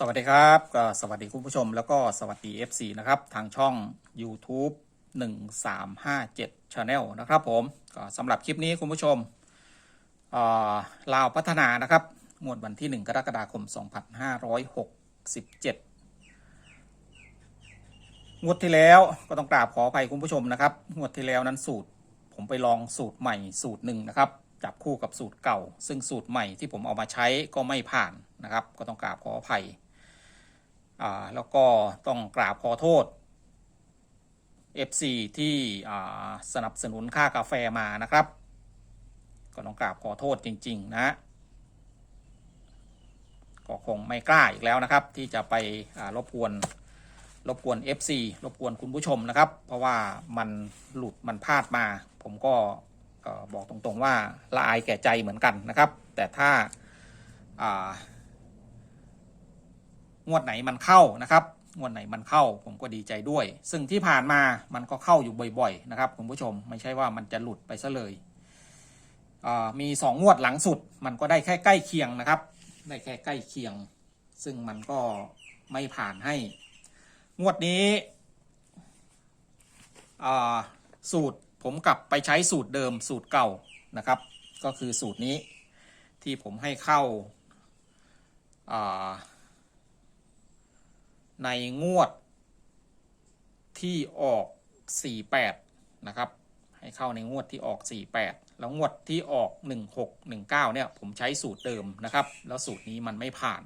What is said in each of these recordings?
สวัสดีครับก็สวัสดีคุณผู้ชมแล้วก็สวัสดี FC นะครับ ทางช่อง YouTube 1357 Channel นะครับผมก็สำหรับคลิปนี้คุณผู้ชมเออลาวพัฒนานะครับ งวดวันที่ 1 กรกฎาคม 2567 งวดที่แล้วก็ต้องกราบขออภัยคุณผู้ชมนะครับ งวดที่แล้วนั้นสูตร ผมไปลองสูตรใหม่สูตรหนึ่งนะครับจับคู่กับสูตรเก่า ซึ่งสูตรใหม่ที่ผมเอามาใช้ก็ไม่ผ่านนะครับ ก็ต้องกราบขออภัย อ่าแล้วก็ต้องกราบขอโทษ FC ที่อ่าสนับสนุนค่ากาแฟมานะครับ ก็ต้องกราบขอโทษจริง ๆ นะ ก็คงไม่กล้าอีกแล้วนะครับ ที่จะไปรบกวนรบกวน FC รบกวนคุณผู้ชมนะครับ เพราะว่ามันหลุดมันพลาดมา ผมก็บอกตรงๆว่าละอายแก่ใจเหมือนกันนะครับ แต่ถ้าา งวดไหนมันเข้านะครับงวดไหนมันเข้าผมก็ดีใจด้วย ซึ่งที่ผ่านมามันก็เข้าอยู่บ่อยๆนะครับคุณผู้ชมไม่ใช่ว่ามันจะหลุดไปซะเลยอ่ามีสองงวดหลังสุด มันก็ได้แค่ใกล้เคียงนะครับ ได้แค่ใกล้เคียง ซึ่งมันก็ไม่ผ่านให้ งวดนี้อ่าสูตรผมกลับไปใช้สูตรเดิมสูตรเก่านะครับ ก็คือสูตรนี้ที่ผมให้เข้าอ่า ในงวดที่ออก 48 นะครับ ให้เข้าในงวดที่ออก 48 แล้วงวดที่ออก 16 19 เนี่ย ผมใช้สูตรเดิมนะครับ แล้วสูตรนี้มันไม่ผ่าน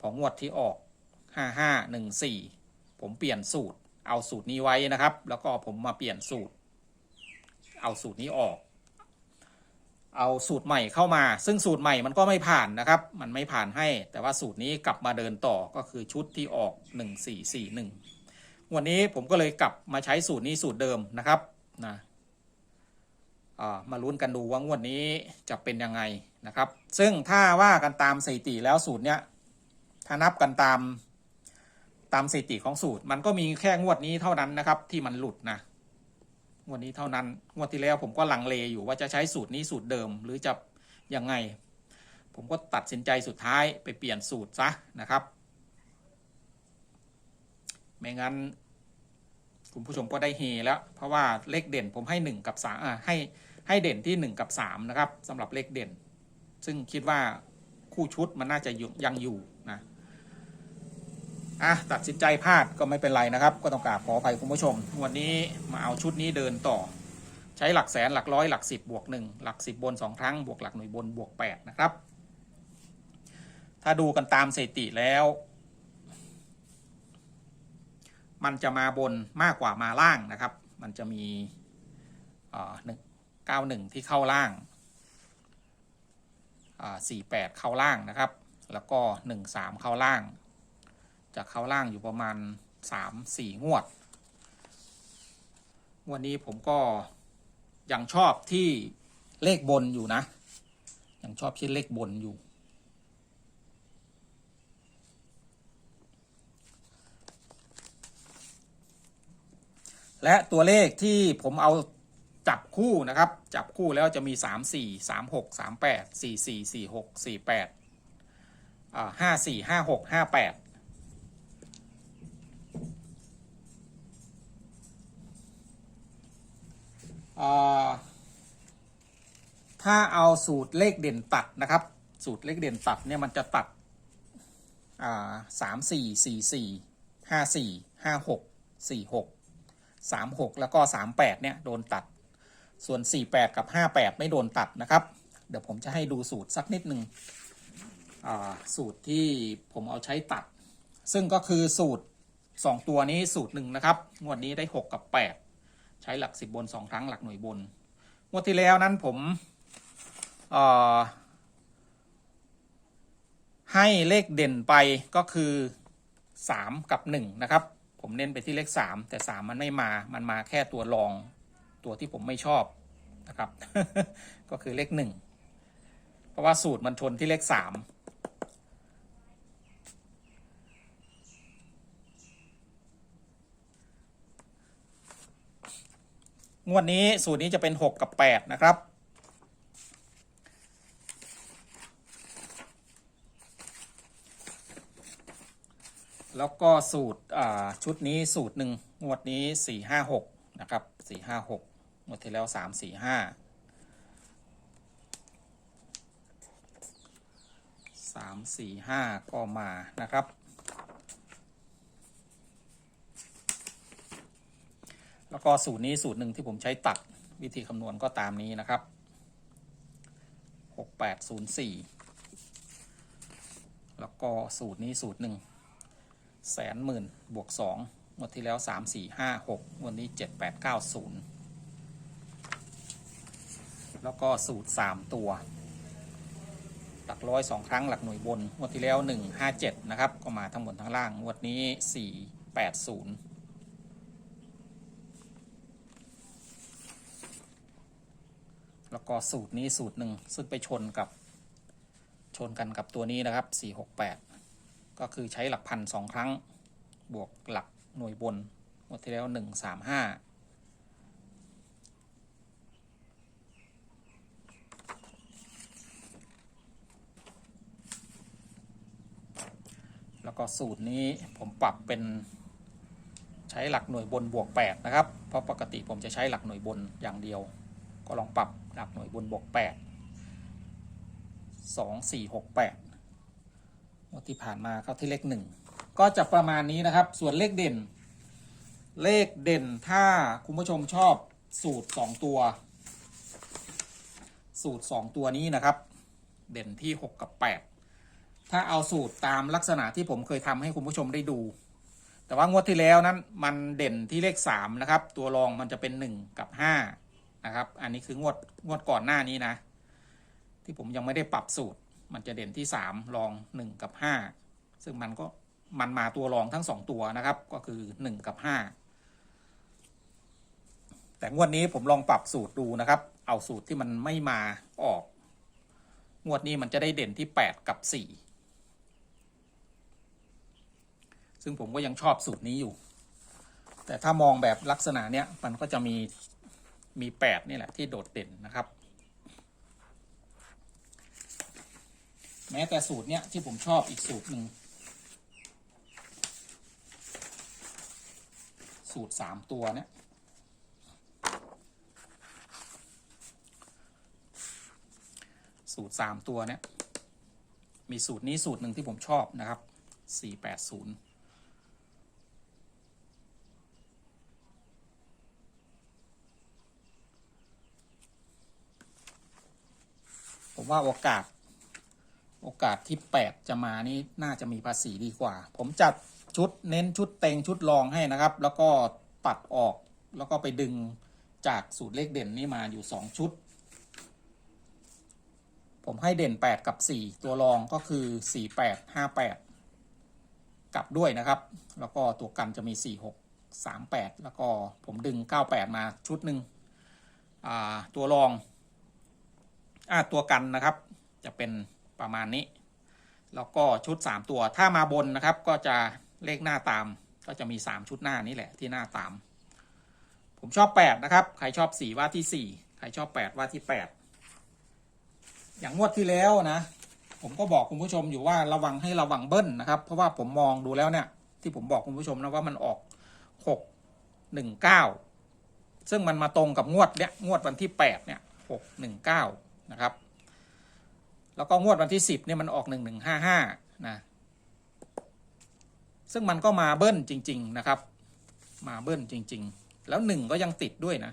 พองวดที่ออก 5514 ผมเปลี่ยนสูตร เอาสูตรนี้ไว้นะครับ แล้วก็ผมมาเปลี่ยนสูตร เอาสูตรนี้ออก เอาสูตรใหม่เข้ามา ซึ่งสูตรใหม่มันก็ไม่ผ่านนะครับ มันไม่ผ่านให้ แต่ว่าสูตรนี้กลับมาเดินต่อก็คือชุดที่ออก 1441 วันนี้ผมก็เลยกลับมาใช้สูตรนี้สูตรเดิมนะครับนะามาลุ้นกันดูว่างวดนี้จะเป็นยังไงนะครับ ซึ่งถ้าว่ากันตามสถิติแล้วสูตรเนี้ยถ้านับกันตามตามสถิติของสูตร มันก็มีแค่งวดนี้เท่านั้นนะครับ ที่มันหลุดนะ งวดนี้เท่านั้น งวดที่แล้วผมก็ลังเลอยู่ว่าจะใช้สูตรนี้สูตรเดิมหรือจะยังไง ผมก็ตัดสินใจสุดท้ายไปเปลี่ยนสูตรซะนะครับ ไม่งั้นคุณผู้ชมก็ได้เฮแล้ว เพราะว่าเลขเด่นผมให้หนึ่งกับสามให้ให้เด่นที่หนึ่งกับสามนะครับสำหรับเลขเด่น ซึ่งคิดว่าคู่ชุดมันน่าจะยังอยู่นะ อะตัดสินใจพลาดก็ไม่เป็นไรนะครับ ก็ต้องกราบขออภัยคุณผู้ชม วันนี้มาเอาชุดนี้เดินต่อ ใช้หลักแสนหลักร้อยหลักสิบบวกหนึ่งหลักสิบบนสองครั้งบวกหลักหน่วยบนบวกแปดนะครับ ถ้าดูกันตามสถิติแล้ว มันจะมาบนมากกว่ามาล่างนะครับ มันจะมีหนึ่งเก้าหนึ่งที่เข้าล่างสี่แปดเข้าล่างนะครับ แล้วก็หนึ่งสามเข้าล่าง จะเข้าล่างอยู่ประมาณสามสี่งวด วันนี้ผมก็ยังชอบที่เลขบนอยู่นะ ยังชอบที่เลขบนอยู่ และตัวเลขที่ผมเอาจับคู่นะครับ จับคู่แล้วจะมี 3 4 3 6 3 8 4 4 4 6 4 8อ่า5 4 5 6 5 8 ถ้าเอาสูตรเลขเด่นตัดนะครับ สูตรเลขเด่นตัดเนี่ยมันจะตัดสามสี่สี่สี่ห้าสี่ห้าหกสี่หกสามหกแล้วก็สามแปดเนี่ยโดนตัด ส่วนสี่แปดกับห้าแปดไม่โดนตัดนะครับ เดี๋ยวผมจะให้ดูสูตรสักนิดหนึ่งสูตรที่ผมเอาใช้ตัด ซึ่งก็คือสูตรสองตัวนี้สูตรหนึ่งนะครับ งวดนี้ได้หกกับแปด ช้หลักสิบบนสองครั้งหลักหน่วยบนงวดที่แล้วนั้นผมให้เลขเด่นไปก็คือสามกับหนึ่งนะครับ ผมเน้นไปที่เลขสามแต่สามมันไม่มา มันมาแค่ตัวรองตัวที่ผมไม่ชอบนะครับ ก็คือเลขหนึ่งเพราะว่าสูตรมันชนที่เลขสาม งวดนี้สูตรนี้จะเป็น 6 กับ 8 นะครับ แล้วก็สูตรชุดนี้สูตรหนึ่งงวดนี้สี่ห้าหกนะครับสี่ห้าหกงวดที่แล้วสามสี่ห้าสามสี่ห้าก็มานะครับ แล้วก็สูตรนี้สูตรหนึ่งที่ผมใช้ตัดวิธีคำนวณก็ตามนี้นะครับ 6804 แล้วก็สูตรนี้สูตรหนึ่งแสนหมื่นบวกสองงวดที่แล้ว 3 4 5 6 วันนี้ 7 8 9 0 แล้วก็สูตร 3 ตัว หลักร้อยสองครั้งหลักหน่วยบน งวดที่แล้ว 1 5 7 นะครับ ก็มาทั้งบนทั้งล่าง งวดนี้ 4 8 0 แล้วก็สูตรนี้สูตรหนึ่งซึ่งไปชนกับชนกันกับตัวนี้นะครับสี่หกแปดก็คือใช้หลักพันสองครั้ง บวกหลักหน่วยบนงวดที่แล้วหนึ่งสามห้าแล้วก็สูตรนี้ผมปรับเป็นใช้หลักหน่วยบนบวก 8 นะครับ เพราะปกติผมจะใช้หลักหน่วยบนอย่างเดียว ก็ลองปรับ หลักหน่วยบนบวก8 2 4 6 8งวดที่ผ่านมาเข้าที่เลขหนึ่งก็จะประมาณนี้นะครับ ส่วนเลขเด่น เลขเด่นถ้าคุณผู้ชมชอบสูตร2ตัว สูตร2ตัวนี้นะครับ เด่นที่6กับ8ถ้าเอาสูตรตามลักษณะที่ผมเคยทำให้คุณผู้ชมได้ดู แต่ว่างวดที่แล้วนั้นมันเด่นที่เลข3นะครับ ตัวรองมันจะเป็น1กับ5 นะครับ อันนี้คืองวดงวดก่อนหน้านี้นะ ที่ผมยังไม่ได้ปรับสูตร มันจะเด่นที่3รอง1กับ5ซึ่งมันก็มันมาตัวรองทั้ง2ตัวนะครับ ก็คือ1กับ5แต่งวดนี้ผมลองปรับสูตรดูนะครับ เอาสูตรที่มันไม่มาออก งวดนี้มันจะได้เด่นที่8กับ4ซึ่งผมก็ยังชอบสูตรนี้อยู่ แต่ถ้ามองแบบลักษณะเนี้ยมันก็จะมี มี 8 นี่แหละ ที่โดดเด่นนะครับ แม้แต่สูตรเนี้ยที่ผมชอบอีกสูตรหนึ่งสูตร 3 ตัวเนี้ยสูตร 3 ตัวเนี้ยมีสูตรนี้สูตรหนึ่งที่ผมชอบนะครับ 480 ผมว่าโอกาส โอกาสที่8จะมานี่น่าจะมีภาษีดีกว่า ผมจัดชุดเน้นชุดเต็งชุดรองให้นะครับ แล้วก็ตัดออกแล้วก็ไปดึงจากสูตรเลขเด่นนี่มาอยู่2ชุด ผมให้เด่น8กับ4ตัวรองก็คือ4 8 5 8กลับด้วยนะครับ แล้วก็ตัวกันจะมี 4 6 3 8 แล้วก็ผมดึง 98 มาชุดหนึ่งตัวรอง อ่าตัวกันนะครับ จะเป็นประมาณนี้ แล้วก็ชุด 3 ตัวถ้ามาบนนะครับ ก็จะเลขหน้าตาม ก็จะมี 3 ชุดหน้านี้แหละที่หน้าตาม ผมชอบ 8 นะครับ ใครชอบ 4 ว่าที่ 4 ใครชอบ 8 ว่าที่ 8 อย่างงวดที่แล้วนะ ผมก็บอกคุณผู้ชมอยู่ว่าระวังให้ระวังเบิ้ลนะครับ เพราะว่าผมมองดูแล้วเนี่ย ที่ผมบอกคุณผู้ชมนะว่ามันออก 6 1 9 ซึ่งมันมาตรงกับงวดเนี้ยงวดวันที่ 8 เนี่ย 6 1 9 นะครับ แล้วก็งวดวันที่ 10เนี่ยมันออก 1155นะซึ่งมันก็มาเบิ้ลจริง ๆ นะครับ มาเบิ้ลจริง ๆ แล้วหนึ่งก็ยังติดด้วยนะ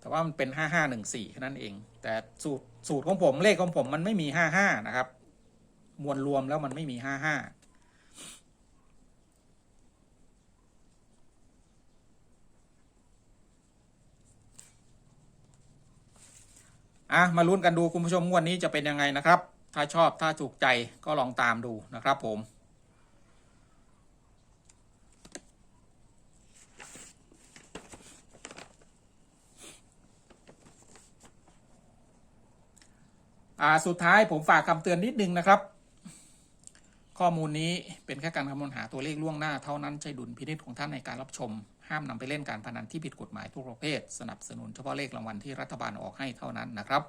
แต่ว่ามันเป็น 5514แค่นั้นเอง แต่สูตรสูตรของผมเลขของผมมันไม่มี 55 นะครับ มวลรวมแล้วมันไม่มี 55 อะมาลุ้นกันดูคุณผู้ชมงวดนี้จะเป็นยังไงนะครับ ถ้าชอบถ้าถูกใจก็ลองตามดูนะครับผมอ่าสุดท้ายผมฝากคำเตือนนิดนึงนะครับ ข้อมูลนี้เป็นแค่การคำนวณหาตัวเลขล่วงหน้าเท่านั้นใช้ดุลพินิจของท่านในการรับชม ห้ามนำไปเล่นการพนันที่ผิดกฎหมายทุกประเภท สนับสนุนเฉพาะเลขรางวัลที่รัฐบาลออกให้เท่านั้นนะครับ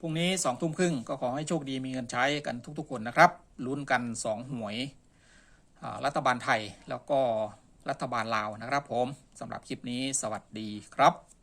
พรุ่งนี้สองทุ่มครึ่งก็ขอให้โชคดีมีเงินใช้กันทุกๆคนนะครับลุ้นกันสองหวยรัฐบาลไทยแล้วก็รัฐบาลลาวนะครับผมสำหรับคลิปนี้สวัสดีครับ